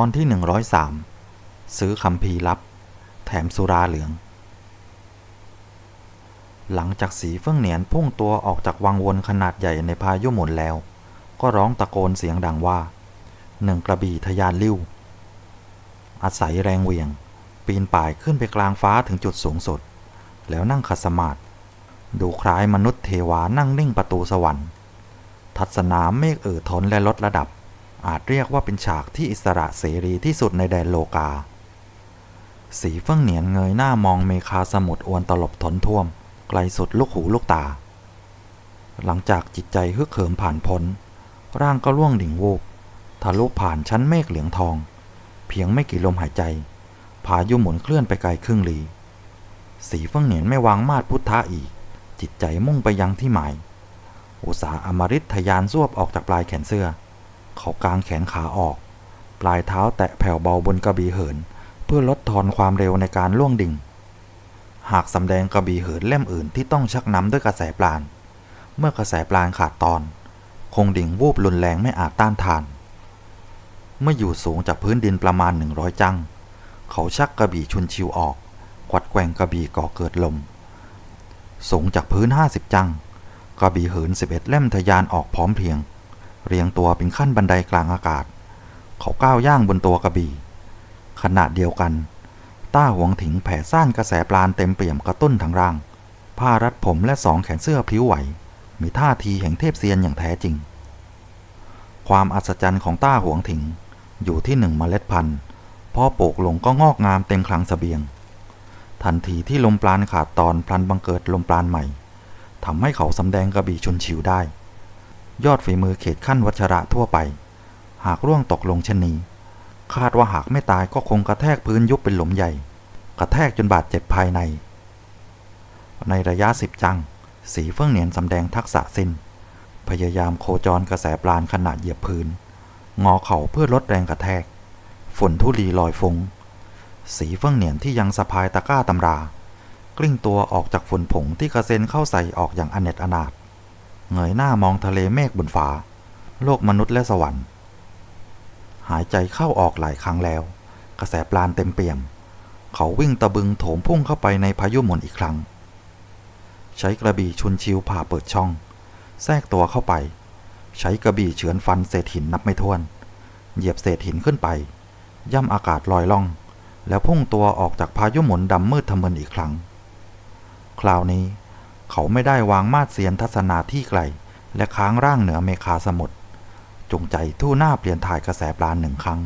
อนที่ 103 ซื้อคำพีร์ลับ แถมสุราเหลือง หลังจากสีเฟื่องเหนียนพุ่งตัวออกจากวังวนขนาดใหญ่ในพายุหมุนแล้ว ก็ร้องตะโกนเสียงดังว่าหนึ่งกระบี่ทะยานลิ้ว อาศัยแรงเหวี่ยง ปีนป่ายขึ้นไปกลางฟ้าถึงจุดสูงสุด แล้วนั่งขัดสมาธิดูคล้ายมนุษย์เทวานั่งนิ่งประตูสวรรค์ ทัศนามเมฆเอ่อทนและลดระดับ อาจเรียกว่าเป็นฉากที่อิสระเสรีที่สุดในแดนโลกา สีเฟื่องเหนียนเงยหน้ามองเมฆาสมุทรอวนตลบทนท่วม ไกลสุดลูกหูลูกตา หลังจากจิตใจฮึกเหิมผ่านพ้น ร่างก็ล่วงดิ่งวูบทะลุผ่านชั้นเมฆเหลืองทอง เพียงไม่กี่ลมหายใจ พายุหมุนเคลื่อนไปไกลครึ่งลีสีเฟื่องเหนียนไม่วางมาดพุทธะอีก จิตใจมุ่งไปยังที่หมาย อุตสาอมฤตทะยานซวบออกจากปลายแขนเสื้อ เขากางแขนขาออก ปลายเท้าแตะแผ่วเบาบนกระบี่เหิน เพื่อลดทอนความเร็วในการล่วงดิ่ง หากสำแดงกระบี่เหินเล่มอื่นที่ต้องชักน้ำด้วยกระแสปราณเมื่อกระแสปราณขาดตอน คงดิ่งวูบรุนแรงไม่อาจต้านทาน เมื่ออยู่สูงจากพื้นดินประมาณหนึ่งร้อยจัง เขาชักกระบี่ชุนชิวออก กวัดแกว่งกระบี่ก่อเกิดลม สูงจากพื้นห้าสิบจัง กระบี่เหินสิบเอ็ดเล่มทะยานออกพร้อมเพรียง เรียงตัวเป็นขั้นบันไดกลางอากาศ เขาก้าวย่างบนตัวกระบี่ ขณะเดียวกัน ต้าหวงถิงแผ่ซ่านกระแสปราณเต็มเปี่ยมกระตุ้นทั้งร่าง ผ้ารัดผมและสองแขนเสื้อพลิ้วไหว มีท่าทีแห่งเทพเซียนอย่างแท้จริง ความอัศจรรย์ของต้าหวงถิงอยู่ที่หนึ่งเมล็ดพันธุ์พอโปกลงก็งอกงามเต็มคลังสเสบียง ทันทีที่ลมปราณขาดตอนพลันบังเกิดลมปราณใหม่ทำให้เขาสำแดงกระบี่ชุนชิวได้ ยอดฝีมือเขตขั้นวัชระทั่วไป หากร่วงตกลงเช่นนี้คาดว่าหากไม่ตายก็คงกระแทกพื้นยุบเป็นหลุมใหญ่ กระแทกจนบาดเจ็บภายใน ในระยะสิบจัง สีเฟื่องเหนียนสำแดงทักษะสิ้น พยายามโคจรกระแสปราณขนาดเหยียบพื้น งอเข่าเพื่อลดแรงกระแทก ฝนทุลีลอยฟงสีเฟื่องเหนียนที่ยังสะพายตะกร้าตำรา กลิ้งตัวออกจากฝุ่นผงที่กระเซ็นเข้าใส่ออกอย่างอเนจอนาถ เงยหน้ามองทะเลเมฆบนฟ้า โลกมนุษย์และสวรรค์ หายใจเข้าออกหลายครั้งแล้ว กระแสปราณเต็มเปี่ยม เขาวิ่งตะบึงโถมพุ่งเข้าไปในพายุหมุนอีกครั้ง ใช้กระบี่ชุนชิวผ่าเปิดช่อง แทรกตัวเข้าไป ใช้กระบี่เฉือนฟันเศษหินนับไม่ถ้วน เหยียบเศษหินขึ้นไป ย่ำอากาศลอยล่อง แล้วพุ่งตัวออกจากพายุหมุนดำมืดทะมึนอีกครั้ง คราวนี้ เขาไม่ได้วางมาดเสียนทัศนาที่ไกล และค้างร่างเหนือเมฆาสมุทรจงใจทู่หน้าเปลี่ยนถ่ายกระแสปราณหนึ่งครั้ง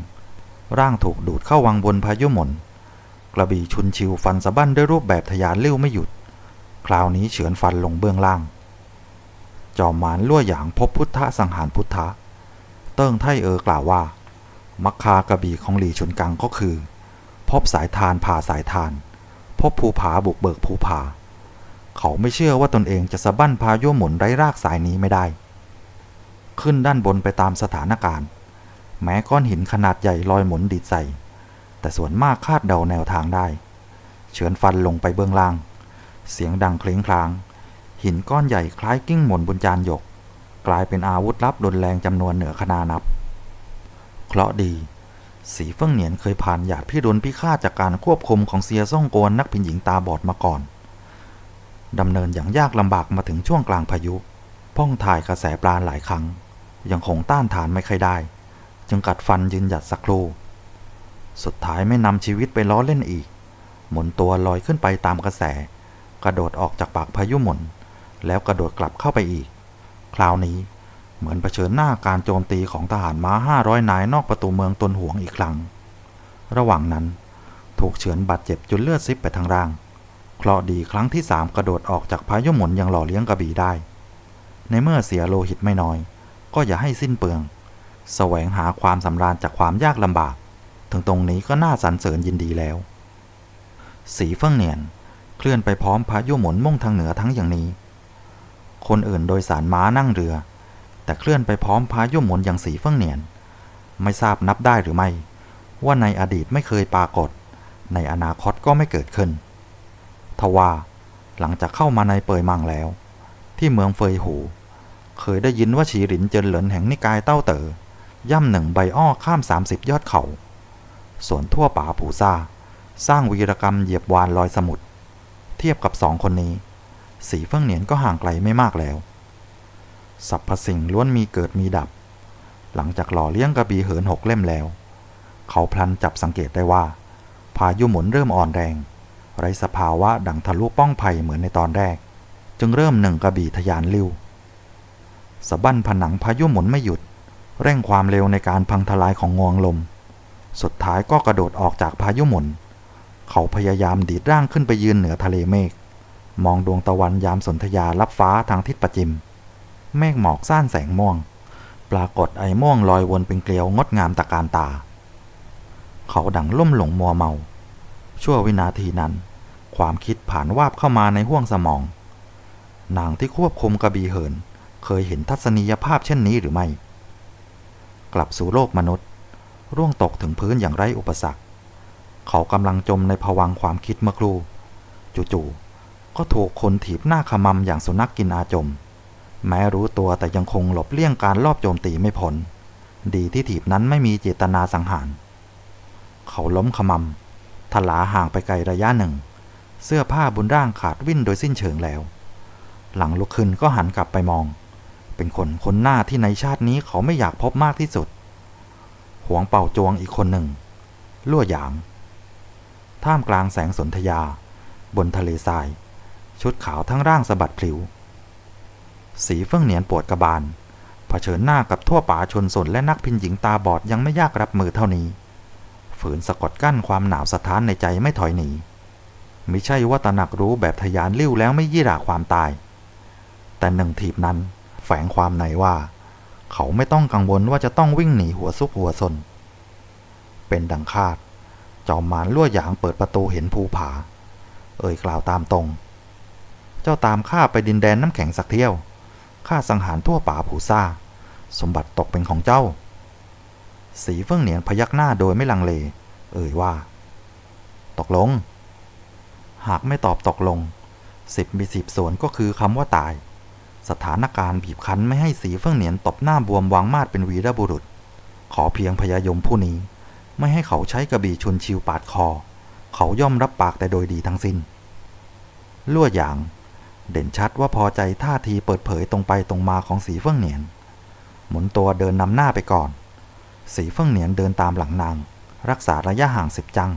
ร่างถูกดูดเข้าวังบนพายุหมุนกระบี่ชุนชิวฟันสะบั้นด้วยรูปแบบทยานเลี้ยวไม่หยุด คราวนี้เฉือนฟันลงเบื้องล่าง จอมมารลั่วหยางพบพุทธสังหารพุทธะ เติ้งไทเออกล่าวว่า มักคากระบี่ของหลีชุนกังก็คือ พบสายทานผ่าสายทาน พบภูผาบุกเบิกภูผา เขาไม่เชื่อว่าตนเองจะสะบั้นพายุหมุนไร้รากสายนี้ไม่ได้ ขึ้นด้านบนไปตามสถานการณ์ แม้ก้อนหินขนาดใหญ่ลอยหมุนดีดใส่ แต่ส่วนมากคาดเดาแนวทางได้ เฉือนฟันลงไปเบื้องล่าง เสียงดังเคล้งคลาง หินก้อนใหญ่คล้ายกิ้งหม่นบนจานหยก กลายเป็นอาวุธลับรุนแรงจำนวนเหนือคนานับ เคราะดีสีเฟื่องเหนียนเคยผ่านหยาดพิรุณพิฆาตจากการควบคุมของเซียซ่องโกนนักพินหญิงตาบอดมาก่อน ดำเนินอย่างยากลำบากมาถึงช่วงกลางพายุพ้องถ่ายกระแสปราณหลายครั้ง ยังคงต้านทานไม่ค่อยได้ จึงกัดฟันยืนหยัดสักครู่ สุดท้ายไม่นำชีวิตไปล้อเล่นอีก หมุนตัวลอยขึ้นไปตามกระแส กระโดดออกจากปากพายุหมุน แล้วกระโดดกลับเข้าไปอีก คราวนี้เหมือนเผชิญหน้าการโจมตีของทหารม้าห้าร้อยนายนอกประตูเมืองตนหวงอีกครั้ง ระหว่างนั้น ถูกเฉือนบาดเจ็บจนเลือดซิบไปทั้งร่าง เคราะดีครั้งที่สามกระโดดออกจากพายุหมุนอย่างหล่อเลี้ยงกระบี่ได้ ในเมื่อเสียโลหิตไม่น้อย ก็อย่าให้สิ้นเปลือง แสวงหาความสำราญจากความยากลำบาก ถึงตรงนี้ก็น่าสรรเสริญยินดีแล้ว สีเฟื่องเนียน เคลื่อนไปพร้อมพายุหมุนมุ่งทางเหนือทั้งอย่างนี้ คนอื่นโดยสารม้านั่งเรือ แต่เคลื่อนไปพร้อมพายุหมุนอย่างสีเฟื่องเนียน ไม่ทราบนับได้หรือไม่ ว่าในอดีตไม่เคยปรากฏ ในอนาคตก็ไม่เกิดขึ้น ทว่าหลังจากเข้ามาในเปยมังแล้ว ที่เมืองเฟยหู เคยได้ยินว่าฉีหลินเจินเหลินแห่งนิกายเต้าเตอ๋อย่ำหนึ่งใบอ้อข้าม 30 ยอดเขา ส่วนทั่วป่าผูซาสร้างวีรกรรมเหยียบวานลอยสมุทรเทียบกับสองคนนี้ สีเฟิ่งเหนียนก็ห่างไกลไม่มากแล้วสรรพสิ่งล้วนมีเกิดมีดับ หลังจากหล่อเลี้ยงกระบี่เหินหกเล่มแล้ว เขาพลันจับสังเกตได้ว่า พายุหมุนเริ่มอ่อนแรง ไรสภาวะดังทะลุป้องไผ่เหมือนในตอนแรก จึงเริ่มหนึ่งกระบี่ทะยานลิ้วสะบั้นผนังพายุหมุนไม่หยุด เร่งความเร็วในการพังทลายของงวงลม สุดท้ายก็กระโดดออกจากพายุหมุน เขาพยายามดีดร่างขึ้นไปยืนเหนือทะเลเมฆมองดวงตะวันยามสนธยารับฟ้าทางทิศประจิม เมฆหมอกซ่านแสงม่วง ปรากฏไอ้ม่วงลอยวนเป็นเกลียวงดงามตะการตา เขาดังล่มหลงมัวเมา ชั่ววินาทีนั้น ความคิดผ่านวาบเข้ามาในห้วงสมอง นางที่ควบคุมกระบีเหิน เคยเห็นทัศนียภาพเช่นนี้หรือไม่ กลับสู่โลกมนุษย์ ร่วงตกถึงพื้นอย่างไร้อุปสรรค เขากำลังจมในภวังค์ความคิดเมื่อครู่จู่ๆก็ถูกคนถีบหน้าขมำอย่างสุนัขกกินอาจม แม้รู้ตัวแต่ยังคงหลบเลี่ยงการลอบโจมตีไม่พ้นดีที่ถีบนั้นไม่มีเจตนาสังหาร เขาล้มขมำทลาห่างไปไกลระยะหนึ่ง เสื้อผ้าบนร่างขาดวิ่นโดยสิ้นเชิงแล้ว หลังลุกขึ้นก็หันกลับไปมอง เป็นคนคนหน้าที่ในชาตินี้เขาไม่อยากพบมากที่สุด หวงเป่าจวงอีกคนหนึ่ง ลั่วหยาง ท่ามกลางแสงสนธยา บนทะเลทราย ชุดขาวทั้งร่างสะบัดพลิว สีเฟื่องเหนียนปวดกระบาล เผชิญหน้ากับทั่วป่าชนสนและนักพินหญิงตาบอดยังไม่ยากรับมือเท่านี้ ฝืนสะกดกั้นความหนาวสะท้านในใจไม่ถอยหนี มิใช่ว่าตระหนักรู้แบบทยานลิ้วแล้วไม่ยี่หราความตาย แต่หนึ่งทีบนั้นแฝงความในว่า เขาไม่ต้องกังวลว่าจะต้องวิ่งหนีหัวซุกหัวซนเป็นดังคาด จอมมารลั่วหยางเปิดประตูเห็นภูผา เอ่ยกล่าวตามตรง เจ้าตามข้าไปดินแดนน้ำแข็งสักเที่ยวข้าสังหารทั่วป่าผูซาสมบัติตกเป็นของเจ้า สีเฟื่องเหนียนพยักหน้าโดยไม่ลังเล เอ่ยว่า ตกลง หากไม่ตอบตกลงสิบมีสิบส่วนก็คือคำว่าตาย สถานการณ์บีบคั้นไม่ให้สีเฟื่องเหนียนตบหน้าบวมวางมาดเป็นวีรบุรุษ ขอเพียงพยายมผู้นี้ ไม่ให้เขาใช้กระบี่ชุนชิวปาดคอ เขาย่อมรับปากแต่โดยดีทั้งสิ้นลั่วหยาง เด่นชัดว่าพอใจท่าทีเปิดเผยตรงไปตรงมาของสีเฟื่องเหนียน หมุนตัวเดินนำหน้าไปก่อน สีเฟื่องเหนียนเดินตามหลังนาง รักษาระยะห่างสิบจัง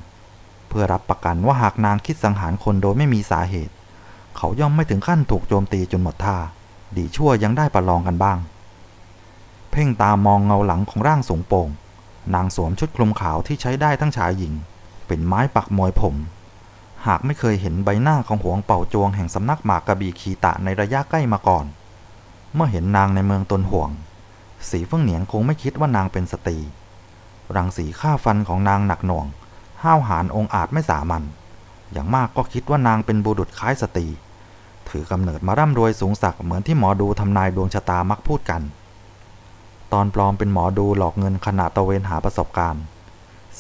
พื่อรับประกันว่าหากนางคิดสังหารคนโดยไม่มีสาเหตุ เขาย่อมไม่ถึงขั้นถูกโจมตีจนหมดท่า ดีชั่วยังได้ประลองกันบ้าง เพ่งตามองเงาหลังของร่างสูงโป่ง นางสวมชุดคลุมขาวที่ใช้ได้ทั้งชายหญิง เป็นไม้ปักมอยผม หากไม่เคยเห็นใบหน้าของหวงเป่าจวงแห่งสำนักหมากกระบี่ขีตะในระยะใกล้มาก่อน เมื่อเห็นนางในเมืองตนห่วง สีเฟื่องเหนียนคงไม่คิดว่านางเป็นสตรีรังสีฆ่าฟันของนางหนักหน่วง ห้าวหาญองอาจไม่สามัญอย่างมากก็คิดว่านางเป็นบุรุษคล้ายสตรี ถือกำเนิดมาร่ำรวยสูงสักเหมือนที่หมอดูทำนายดวงชะตามักพูดกัน ตอนปลอมเป็นหมอดูหลอกเงินขณะตะเวนหาประสบการณ์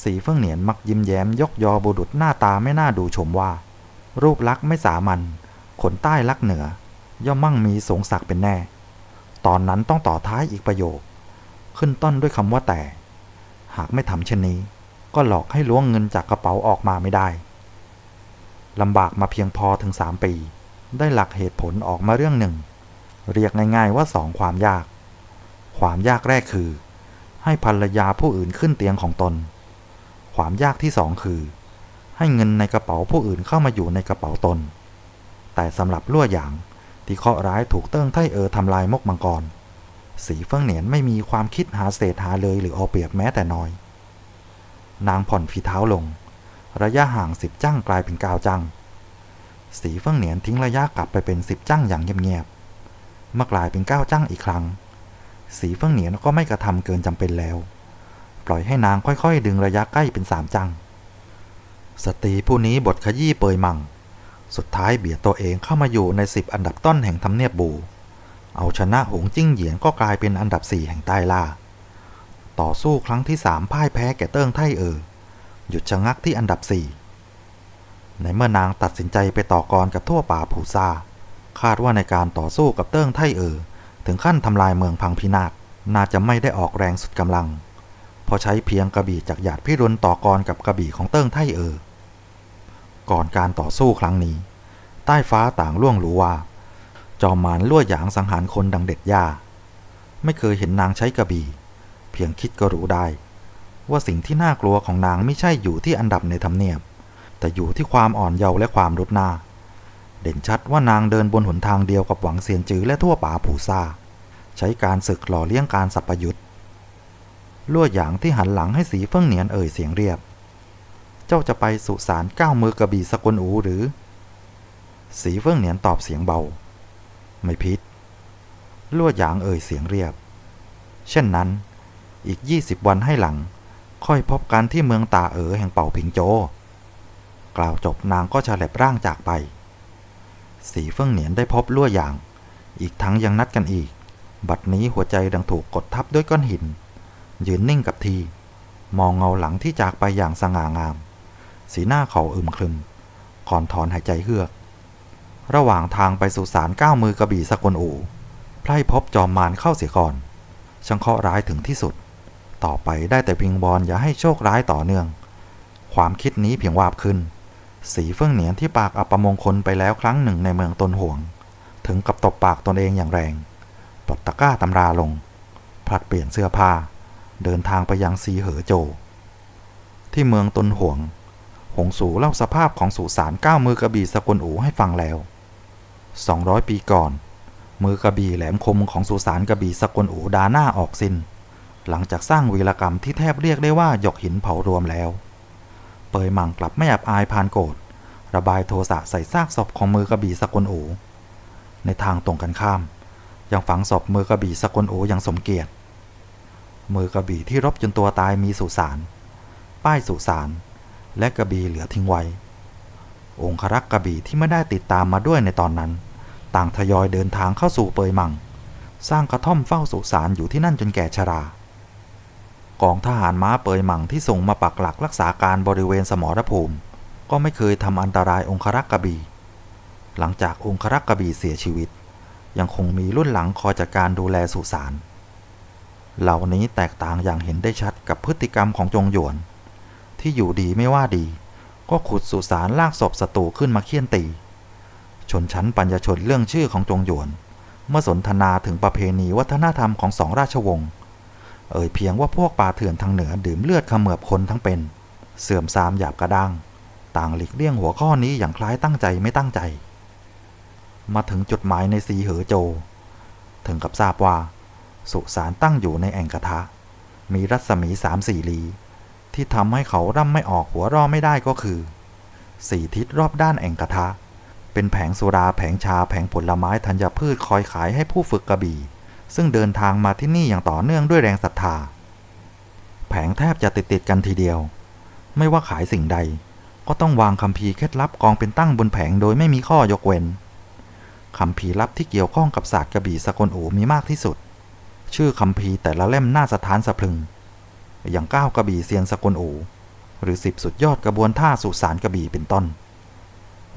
สีเฟื่องเหนียนมักยิ้มแย้มยกยอบุรุษหน้าตาไม่น่าดูชมว่า รูปลักษณ์ไม่สามัญขนใต้ลักเหนือ ย่อมมั่งมีสงศักเป็นแน่ ตอนนั้นต้องต่อท้ายอีกประโยค ขึ้นต้นด้วยคำว่าแต่ หากไม่ทำเช่นนี้ ก็หลอกให้ล้วงเงินจากกระเป๋าออกมาไม่ได้ลำบากมาเพียงพอถึงสามปี ได้หลักเหตุผลออกมาเรื่องหนึ่ง เรียกง่ายๆว่าสองความยาก ความยากแรกคือ ให้ภรรยาผู้อื่นขึ้นเตียงของตน ความยากที่สองคือ ให้เงินในกระเป๋าผู้อื่นเข้ามาอยู่ในกระเป๋าตน แต่สำหรับลั่วหยางที่เคราะห์ร้ายถูกเติ้งไทเออทำลายมกมังกร สีเฟิ่งเหนียนไม่มีความคิดหาเศษหาเลยหรือเอาเปรียบแม้แต่น้อย นางผ่อนฝีเท้าลง ระยะห่างสิบจั่งกลายเป็นเก้าจังสีเฟิ่องเหนียนทิ้งระยะกลับไปเป็นสิบจั่งอย่างเงียบๆเมื่อกลายเป็นเก้าจั่งอีกครั้ง สีเฟิ่องเหนียนก็ไม่กระทำเกินจำเป็นแล้ว ปล่อยให้นางค่อยๆ ดึงระยะใกล้เป็นสามจังสตรีผู้นี้บทขยี้เปยมังสุดท้ายเบียดตัวเองเข้ามาอยู่ในสิบอันดับต้นแห่งทำเนียบบู เอาชนะหงจิ้งเหยียนก็กลายเป็นอันดับสี่แห่งใต้ล่า ต่อสู้ครั้งที่สามพ่ายแพ้แก่เติ้งไทเออหยุดชะงักที่อันดับสี่ในเมื่อนางตัดสินใจไปต่อกรกับทั่วป่าผูซาคาดว่าในการต่อสู้กับเติ้งไทเออถึงขั้นทำลายเมืองพังพินาศน่าจะไม่ได้ออกแรงสุดกำลังพราะใช้เพียงกระบี่จากหยาดพิรุณต่อกรกับกระบี่ของเติ้งไทเออ ก่อนการต่อสู้ครั้งนี้ ใต้ฟ้าต่างล่วงรู้ว่า จอมมารล่วหยางสังหารคนดังเด็ดย่า ไม่เคยเห็นนางใช้กระบี่ เพียงคิดก็รู้ได้ ว่าสิ่งที่น่ากลัวของนางไม่ใช่อยู่ที่อันดับในทำเนียบ แต่อยู่ที่ความอ่อนเยาว์และความรุดหน้า เด่นชัดว่านางเดินบนหนทางเดียวกับหวังเซียนจือและทั่วป่าผูซาใช้การศึกหล่อเลี้ยงการสัพยุทธ์ล่วหยางที่หันหลังให้สีเฟิ่งเหนียนเอ่ยเสียงเรียบ เจ้าจะไปสุสานก้าวมือกระบี่สกุลอูหรือ สีเฟิ่งเหนียนตอบเสียงเบา ไม่พิษล่วหยางเอ่ยเสียงเรียบ เช่นนั้น อีกยี่สิบวันให้หลัง ค่อยพบกันที่เมืองตาเอ๋อแห่งเป่าผิงโจ กล่าวจบนางก็ฉลับร่างจากไป สีเฟิ่องเหนียนได้พบล่วหยาง อีกทั้งยังนัดกันอีก บัดนี้หัวใจดังถูกกดทับด้วยก้อนหิน ยืนนิ่งกับที มองเงาหลังที่จากไปอย่างสง่างาม สีหน้าเขาอึมครึม ก่อนถอนหายใจเฮือก ระหว่างทางไปสู่สารก้าวมือกระบี่สกลอูไพร่พบจอมมารเข้าเสียก่อนช่างเคราะห์ร้ายถึงที่สุด ต่อไปได้แต่วิงบอลอย่าให้โชคร้ายต่อเนื่อง ความคิดนี้เพียงวาบขึ้น สีเฟื่องเหนียนที่ปากอัปมงคลไปแล้วครั้งหนึ่งในเมืองตนห่วง ถึงกับตบปากตนเองอย่างแรงปลดตะกร้าตำราลงผลัดเปลี่ยนเสื้อผ้า เดินทางไปยังซีเหอโจ ที่เมืองตนห่วง หงสูเล่าสภาพของสุสานก้าวมือกระบี่สกลอูให้ฟังแล้ว 200 ปีก่อน มือกระบี่แหลมคมของสุสานกระบี่สกลอูดาหน้าออกสิน้น หลังจากสร้างวีรกรรมที่แทบเรียกได้ว่าหยกหินเผารวมแล้ว เปยมังกลับไม่อับอายพานโกรธระบายโทสะใส่ซากศพของมือกระบี่สกุลโอในทางตรงกันข้าม ยังฝังศพมือกระบี่สกุลโออย่างสมเกียรติ มือกระบี่ที่รบจนตัวตายมีสุสาน ป้ายสุสาน และกระบี่เหลือทิ้งไว้ องครักษ์กระบี่ที่ไม่ได้ติดตามมาด้วยในตอนนั้น ต่างทยอยเดินทางเข้าสู่เปยมัง สร้างกระท่อมเฝ้าสุสานอยู่ที่นั่นจนแก่ชรา กองทหารม้าเปยมังที่ส่งมาปักหลักรักษาการบริเวณสมรภูมิ ก็ไม่เคยทำอันตรายองครักษ์กบี หลังจากองครักษ์กบีเสียชีวิต ยังคงมีรุ่นหลังคอยจัดการดูแลสุสาน เหล่านี้แตกต่างอย่างเห็นได้ชัดกับพฤติกรรมของจงหยวน ที่อยู่ดีไม่ว่าดี ก็ขุดสุสานลากศพศัตรูขึ้นมาเคี่ยนตี ชนชั้นปัญญชนเรื่องชื่อของจงหยวน เมื่อสนทนาถึงประเพณีวัฒนธรรมของสองราชวงศ์ เอ่ยเพียงว่าพวกป่าเถื่อนทางเหนือดื่มเลือดเขมือบคนทั้งเป็น เสื่อมทรามหยาบกระด้าง ต่างหลีกเลี่ยงหัวข้อนี้อย่างคล้ายตั้งใจไม่ตั้งใจ มาถึงจุดหมายในซีเหอโจ ถึงกับทราบว่า สุสานตั้งอยู่ในแอ่งกระทะ มีรัศมีสามสี่ลี ที่ทำให้เขาร่ำไม่ออกหัวรอไม่ได้ก็คือสี่ทิศรอบด้านแอ่งกระทะ เป็นแผงสุราแผงชาแผงผลไม้ธัญพืชคอยขายให้ผู้ฝึกกระบี่ ซึ่งเดินทางมาที่นี่อย่างต่อเนื่องด้วยแรงศรัทธา แผงแทบจะติดติดกันทีเดียว ไม่ว่าขายสิ่งใด ก็ต้องวางคำพีร์เคล็ดลับกองเป็นตั้งบนแผงโดยไม่มีข้อยกเว้นคำพีร์ลับที่เกี่ยวข้องกับศาสตร์กระบี่สกลอูมีมากที่สุด ชื่อคำพีร์แต่ละเล่มน่าสะท้านสะพรึง อย่างก้าวกระบี่เซียนสกลอูหรือสิบสุดยอดกระบวนท่าสุสานกระบี่เป็นต้น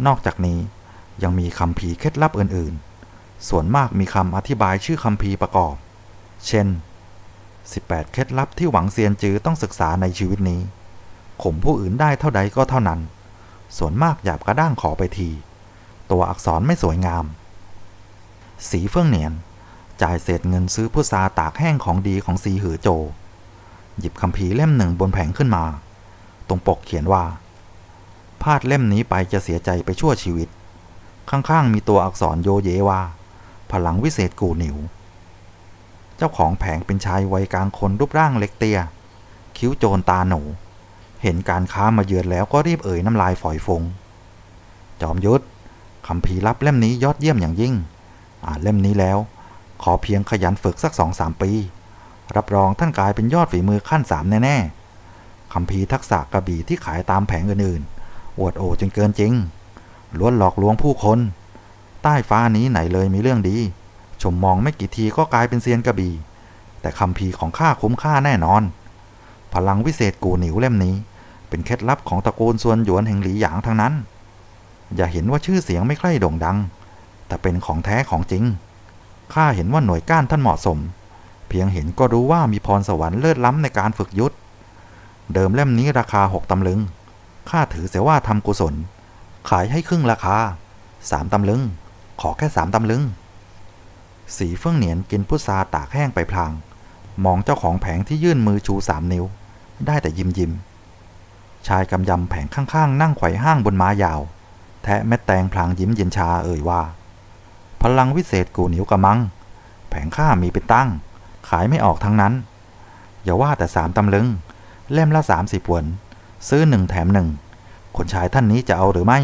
นอกจากนี้ยังมีคำพีร์เคล็ดลับอื่นๆ ส่วนมากมีคำอธิบายชื่อคำพีประกอบ เช่น 18 เคล็ดลับที่หวังเซียนจือต้องศึกษาในชีวิตนี้ ข่มผู้อื่นได้เท่าใดก็เท่านั้น ส่วนมากหยาบกระด้างขอไปที ตัวอักษรไม่สวยงาม สีเฟื่องเหนียน จ่ายเศษเงินซื้อพุทราตากแห้งของดีของสีหือโจ หยิบคำพีเล่มหนึ่งบนแผงขึ้นมา ตรงปกเขียนว่า พลาดเล่มนี้ไปจะเสียใจไปชั่วชีวิต ข้างๆมีตัวอักษรโยเยว่า พลังวิเศษกูหนิว เจ้าของแผงเป็นชายวัยกลางคนรูปร่างเล็กเตี้ย คิ้วโจนตาหนู เห็นการค้ามาเยือนแล้วก็รีบเอ่ยน้ำลายฝอยฟง จอมยุทธคำพีรับเล่มนี้ยอดเยี่ยมอย่างยิ่ง อ่านเล่มนี้แล้ว ขอเพียงขยันฝึกสักสองสามปี รับรองท่านกลายเป็นยอดฝีมือขั้นสามแน่ๆคำพีทักษะกระบี่ที่ขายตามแผงอื่นๆอวดโอจนเกินจริงล้วนหลอกลวงผู้คน ใต้ฟ้านี้ไหนเลยมีเรื่องดี ชมมองไม่กี่ทีก็กลายเป็นเซียนกระบี่ แต่คำพีของข้าคุ้มค่าแน่นอน พลังวิเศษกูหนิวเล่มนี้ เป็นเคล็ดลับของตระกูลส่วนหยวนแห่งหลีหยางทั้งนั้น อย่าเห็นว่าชื่อเสียงไม่ใคร่โด่งดัง แต่เป็นของแท้ของจริง ข้าเห็นว่าหน่วยก้านท่านเหมาะสม เพียงเห็นก็รู้ว่ามีพรสวรรค์เลิศล้ำในการฝึกยุทธ เดิมเล่มนี้ราคาหกตำลึง ข้าถือเสียว่าทำกุศล ขายให้ครึ่งราคาสามตำลึง ขอแค่สามตำลึง สีเฟื่องเหนียนกินพุทราตากแห้งไปพลาง มองเจ้าของแผงที่ยื่นมือชูสามนิ้ว ได้แต่ยิ้มยิ้ม ชายกำยำแผงข้างๆ นั่งไขว่ห้างบนม้ายาว แทะเม็ดแตงพลางยิ้มเย็นชาเอ่ยว่า พลังวิเศษกูเหนียวกระมัง แผงข้ามีเป็นตั้ง ขายไม่ออกทั้งนั้น อย่าว่าแต่สามตำลึง เล่มละสามสิบวน ซื้อหนึ่งแถมหนึ่งคนชายท่านนี้จะเอาหรือไม่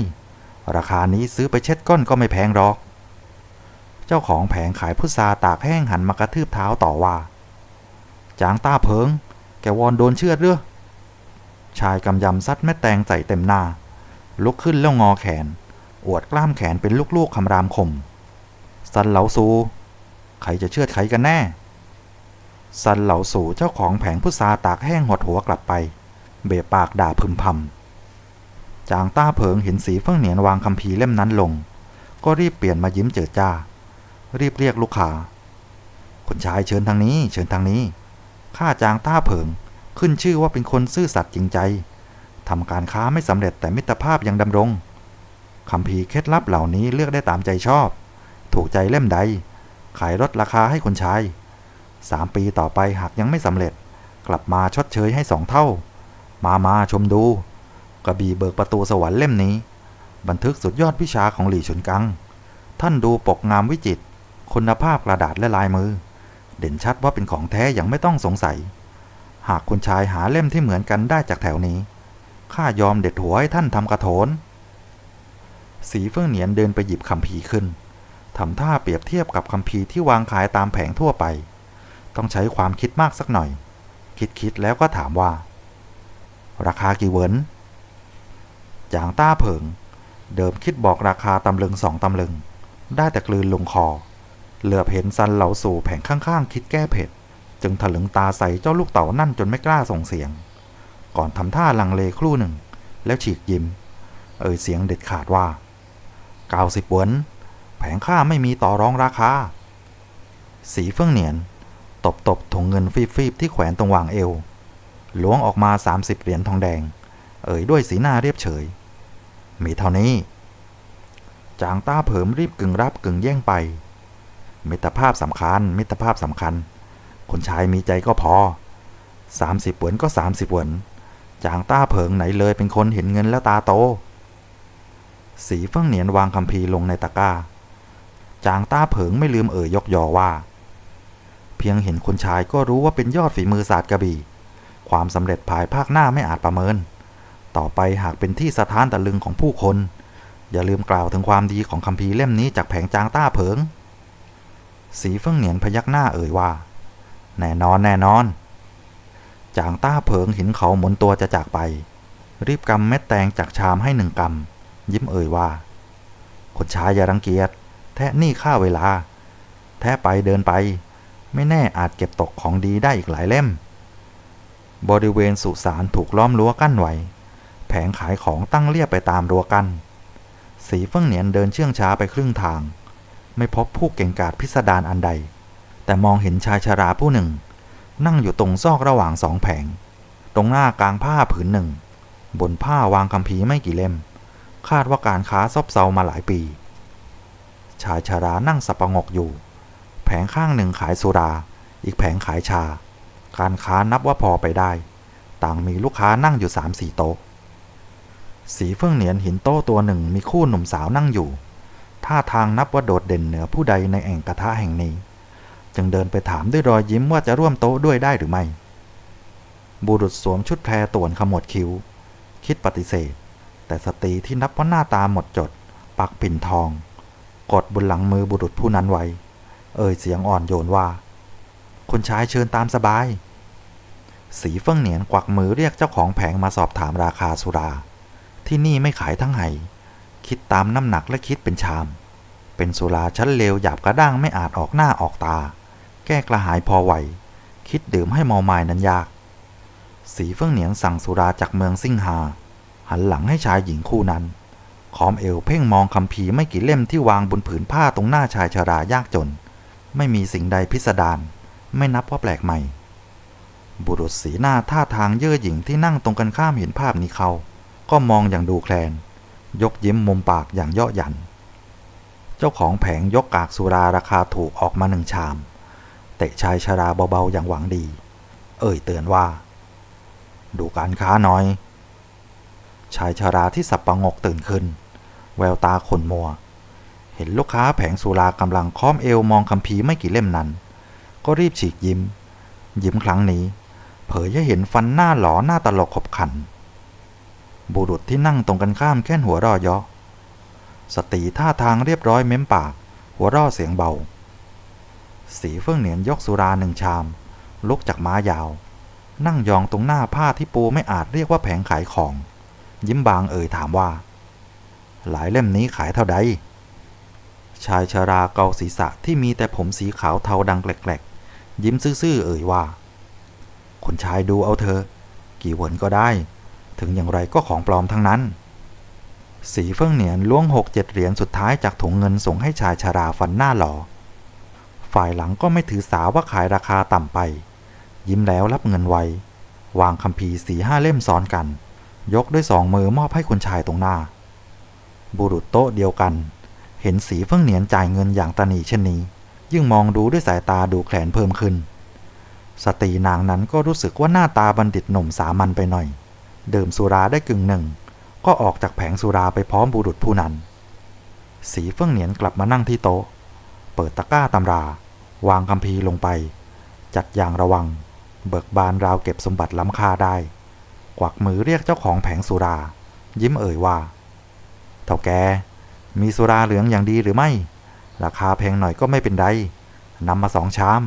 ราคานี้ซื้อไปเช็ดก้นก็ไม่แพงหรอก เจ้าของแผงขายพุทราตากแห้งหันมากระทืบเท้าต่อว่า จางต้าเพิง แกวอนโดนเชือดเรือชายกำยำซัดแม่แตงใส่เต็มหน้า ลุกขึ้นแล้วงอแขน อวดกล้ามแขนเป็นลูกๆคำรามคมสันเหลาซู ใครจะเชื่อดใครกันแน่ สันเหลาสูเจ้าของแผงพุทราตากแห้งหดหัวกลับไป เบะปากด่าพึมพำ จางต้าเผิงเห็นสีเฟื่องเหนียนวางคำพีเล่มนั้นลง ก็รีบเปลี่ยนมายิ้มเจิดจ้า รีบเรียกลูกค้าคนชายเชิญทางนี้ เชิญทางนี้ข้าจางต้าเผิงขึ้นชื่อว่าเป็นคนซื่อสัตย์จริงใจทำการค้าไม่สำเร็จแต่มิตรภาพยังดำรงคำพีเคล็ดลับเหล่านี้เลือกได้ตามใจชอบ ถูกใจเล่มใด ขายลดราคาให้คนชายสามปีต่อไปหากยังไม่สำเร็จ กลับมาชดเชยให้สองเท่า มามาชมดู กระบี่เบิกประตูสวรรค์เล่มนี้ บันทึกสุดยอดวิชาของหลี่ชุนกัง ท่านดูปกงามวิจิตรคุณภาพกระดาษและลายมือ เด่นชัดว่าเป็นของแท้อย่างไม่ต้องสงสัย หากคุณชายหาเล่มที่เหมือนกันได้จากแถวนี้ข้ายอมเด็ดหัวให้ท่านทำกระโถน สีเฟื่องเหนียนเดินไปหยิบคำพีร์ขึ้นทำท่าเปรียบเทียบกับคำพีร์ที่วางขายตามแผงทั่วไป ต้องใช้ความคิดมากสักหน่อย คิดคิดแล้วก็ถามว่า ราคากี่เวิน จางต้าเผิง เดิมคิดบอกราคาตำลึงสองตำลึง ได้แต่กลืนลงคอ เหลือบเห็นซันเหลาสู่แผงข้างๆ คิดแก้เผ็ด จึงถลึงตาใส่เจ้าลูกเต่านั่นจนไม่กล้าส่งเสียง ก่อนทำท่าลังเลครู่หนึ่ง แล้วฉีกยิ้ม เอ่ยเสียงเด็ดขาดว่าเก้าสิบวน แผงข้าไม่มีต่อรองราคา สีเฟื่องเหนียน ตบตบถุงเงินฟีบๆที่แขวนตรงวางเอวล้วงออกมา 30 เหรียญทองแดง เอ่ยด้วยสีหน้าเรียบเฉย มีเท่านี้ จางต้าเผิมรีบกึ่งรับกึ่งแย่งไป มิตรภาพสำคัญ มิตรภาพสำคัญ คนชายมีใจก็พอ 30เหวนก็ 30เหวนจางต้าเผิงไหนเลยเป็นคนเห็นเงินแล้วตาโต สีเฟื่องเหนียนวางคำพีลงในตะกร้า จางต้าเผิงไม่ลืมเอ่ยยกยอว่า เพียงเห็นคนชายก็รู้ว่าเป็นยอดฝีมือศาสตร์กระบี่ ความสำเร็จภายภาคหน้าไม่อาจประเมิน ต่อไปหากเป็นที่สะท้านตะลึงของผู้คน อย่าลืมกล่าวถึงความดีของคำพีร์เล่มนี้จากแผงจางต้าเผิง สีเฟื่องเหนียนพยักหน้าเอ่ยว่า แน่นอนแน่นอน จางต้าเผิงห็นเขาหมุนตัวจะจากไป รีบกำเม็ดแตงจากชามให้หนึ่งกำยิ้มเอ่ยว่า คนช้าอย่ารังเกียจ แทะนี่ค่าเวลา แทะไปเดินไป ไม่แน่อาจเก็บตกของดีได้อีกหลายเล่ม บริเวณสุสานถูกล้อมรั้วกั้นไว้ แผงขายของตั้งเรียบไปตามรั้วกั้นสีเฟื่องเหนียนเดินเชื่องช้าไปครึ่งทาง ไม่พบผู้เก่งกาจพิสดารอันใด แต่มองเห็นชายชราผู้หนึ่ง นั่งอยู่ตรงซอกระหว่างสองแผง ตรงหน้ากลางผ้าผืนหนึ่ง บนผ้าวางคำพีไม่กี่เล่ม คาดว่าการค้าซบเซามาหลายปี ชายชารานั่งสับประงกอยู่ แผงข้างหนึ่งขายสุรา อีกแผงขายชา การค้านับว่าพอไปได้ ต่างมีลูกค้านั่งอยู่สามสี่โต๊ะ สีเฟื่องเหนียนห็นโต๊ะตัวหนึ่งมีคู่หนุ่มสาวนั่งอยู่ ท่าทางนับว่าโดดเด่นเหนือผู้ใดในแอ่งกระทะแห่งนี้ จึงเดินไปถามด้วยรอยยิ้มว่าจะร่วมโต๊ะด้วยได้หรือไม่ บุรุษสวมชุดแพรต่วนขมวดคิ้ว คิดปฏิเสธ แต่สตรีที่นับว่าหน้าตาหมดจด ปักปิ่นทอง กดบนหลังมือบุรุษผู้นั้นไว้ เอ่ยเสียงอ่อนโยนว่า คุณชายเชิญตามสบาย สีเฟื่องเหนียนกวักมือเรียกเจ้าของแผงมาสอบถามราคาสุรา ที่นี่ไม่ขายทั้งไห่คิดตามน้ำหนักและคิดเป็นชาม เป็นสุราชั้นเลวหยาบกระด้างไม่อาจออกหน้าออกตา แก้กระหายพอไหว คิดดื่มให้เมามายนั้นยาก สีเฟื่องเหนียนสั่งสุราจากเมืองซิ่งหา หันหลังให้ชายหญิงคู่นั้นคอมเอวเพ่งมองคำพีไม่กี่เล่มที่วางบนผืนผ้าตรงหน้าชายชรายากจน ไม่มีสิ่งใดพิสดารไม่นับว่าแปลกใหม่ บุรุษสีหน้าท่าทางเย่อหยิ่งที่นั่งตรงกันข้ามเห็นภาพนี้เขา ก็มองอย่างดูแคลน ยกยิ้มมุมปากอย่างเยาะหยัน เจ้าของแผงยกกากสุราราคาถูกออกมาหนึ่งชาม เตะชายชราเบาๆอย่างหวังดี เอ่ยเตือนว่า ดูการค้าน่อย ชายชราที่สับประงกตื่นขึ้น แววตาขนมัว เห็นลูกค้าแผงสุรากำลังค้อมเอวมองคัมภีร์ไม่กี่เล่มนั้น ก็รีบฉีกยิ้ม ยิ้มครั้งนี้ เผยให้เห็นฟันหน้าหลอหน้าตลกขบขัน บุรุษที่นั่งตรงกันข้ามแค่นหัวเรอยเยาะสตรีท่าทางเรียบร้อยเม้มปาก หัวร่อเสียงเบา สีเฟื่องเหนียนยกสุราหนึ่งชาม ลุกจากม้ายาว นั่งยองตรงหน้าผ้าที่ปูไม่อาจเรียกว่าแผงขายของ ยิ้มบางเอ่ยถามว่า หลายเล่มนี้ขายเท่าใด ชายชราเกาศีรษะที่มีแต่ผมสีขาวเทาดังแกลกๆ ยิ้มซื่อๆเอ่ยว่า คุณชายดูเอาเธอ กี่หวนก็ได้ ถึงอย่างไรก็ของปลอมทั้งนั้น สีเฟื่องเหนียนล้วงหกเจ็ดเหรียญสุดท้ายจากถุงเงินส่งให้ชายชราฟันหน้าหลอ ฝ่ายหลังก็ไม่ถือสาว่าขายราคาต่ำไป ยิ้มแล้วรับเงินไว วางคัมภีร์สีห้าเล่มซ้อนกัน ยกด้วยสองมือมอบให้คุณชายตรงหน้า บุรุษโต๊ะเดียวกัน เห็นสีเฟื่องเหนียนจ่ายเงินอย่างตรีเช่นนี้ ยิ่งมองดูด้วยสายตาดูแคลนเพิ่มขึ้นสตรีนางนั้นก็รู้สึกว่าหน้าตาบัณฑิตหนุ่มสามัญไปหน่อย ดื่มสุราได้กึ่งหนึ่ง ก็ออกจากแผงสุราไปพร้อมบุรุษผู้นั้น สีเฟื่องเหนียนกลับมานั่งที่โต๊ะ เปิดตะกร้าตำรา วางคัมภีลงไป จัดอย่างระวัง เบิกบานราวเก็บสมบัติล้ำค่าได้ กวักมือเรียกเจ้าของแผงสุรา ยิ้มเอ่ยว่าเท่าแก มีสุราเหลืองอย่างดีหรือไม่ ราคาแพงหน่อยก็ไม่เป็นไรนำมาสองชาม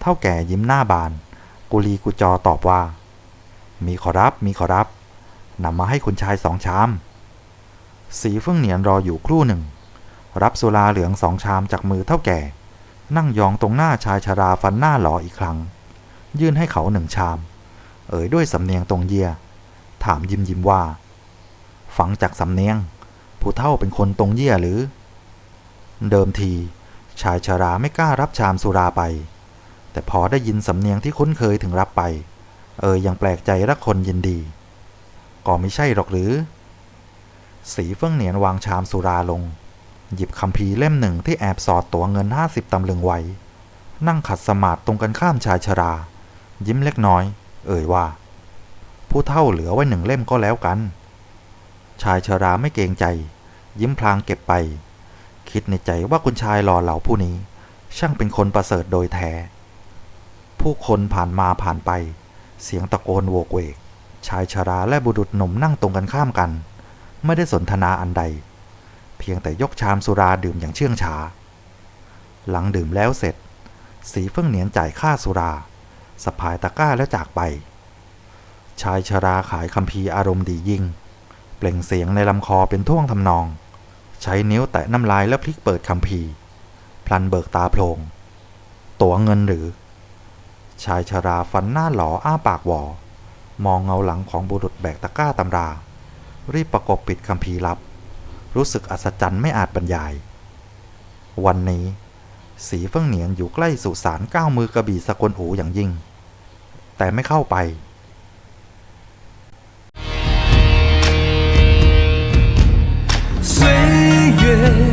เท่าแก่ยิ้มหน้าบาน กุลีกุจอตอบว่า มีขอรับ มีขอรับนำมาให้คุณชายสองชาม สีเฟื่องเหนียนรออยู่ครู่หนึ่ง รับสุราเหลืองสองชามจากมือเท่าแก่ นั่งยองตรงหน้าชายชราฟันหน้าหลออีกครั้ง ยื่นให้เขาหนึ่งชาม เอ่ยด้วยสำเนียงตรงเยีย ถามยิ้มยิ้มว่าฟังจากสำเนียง ผู้เท่าเป็นคนตรงเยี่ยหรือ เดิมที ชายชราไม่กล้ารับชามสุราไป แต่พอได้ยินสำเนียงที่คุ้นเคยถึงรับไป เออยังแปลกใจรักคนยินดี ก็ไม่ใช่หรอกหรือ สีเฟื่องเหนียนวางชามสุราลง หยิบคัมภีร์เล่มหนึ่งที่แอบสอดตัวเงินห้าสิบตำลึงไว้ นั่งขัดสมาธิตรงกันข้ามชายชรา ยิ้มเล็กน้อย เอ่ยว่า ผู้เท่าเหลือไว้หนึ่งเล่มก็แล้วกัน ชายชราไม่เกรงใจ ยิ้มพลางเก็บไป คิดในใจว่าคุณชายหล่อเหลาผู้นี้ ช่างเป็นคนประเสริฐโดยแท้ ผู้คนผ่านมาผ่านไป เสียงตะโกนโวกเวก ชายชราและบุรุษหนุ่มนั่งตรงกันข้ามกัน ไม่ได้สนทนาอันใด เพียงแต่ยกชามสุราดื่มอย่างเชื่องช้า หลังดื่มแล้วเสร็จ สีเฟื่องเหนียนจ่ายค่าสุราสะพายตะกร้าแล้วจากไป ชายชราขายคัมภีร์อารมณ์ดียิ่ง เปล่งเสียงในลำคอเป็นท่วงทำนอง ใช้นิ้วแตะน้ำลายแล้วพลิกเปิดคัมภีร์พลันเบิกตาโพลง ตัวเงินหรือ ชายชราฟันหน้าหลออ้าปากวอ มองเงาหลังของบุรุษแบกตะกร้าตำรา รีบประกบปิดคัมภีลับ รู้สึกอัศจรรย์ไม่อาจบรรยาย วันนี้สีเฟื่องเหนียนอยู่ใกล้สุสานก้าวมือกระบี่สกลหูอย่างยิ่ง แต่ไม่เข้าไป岁月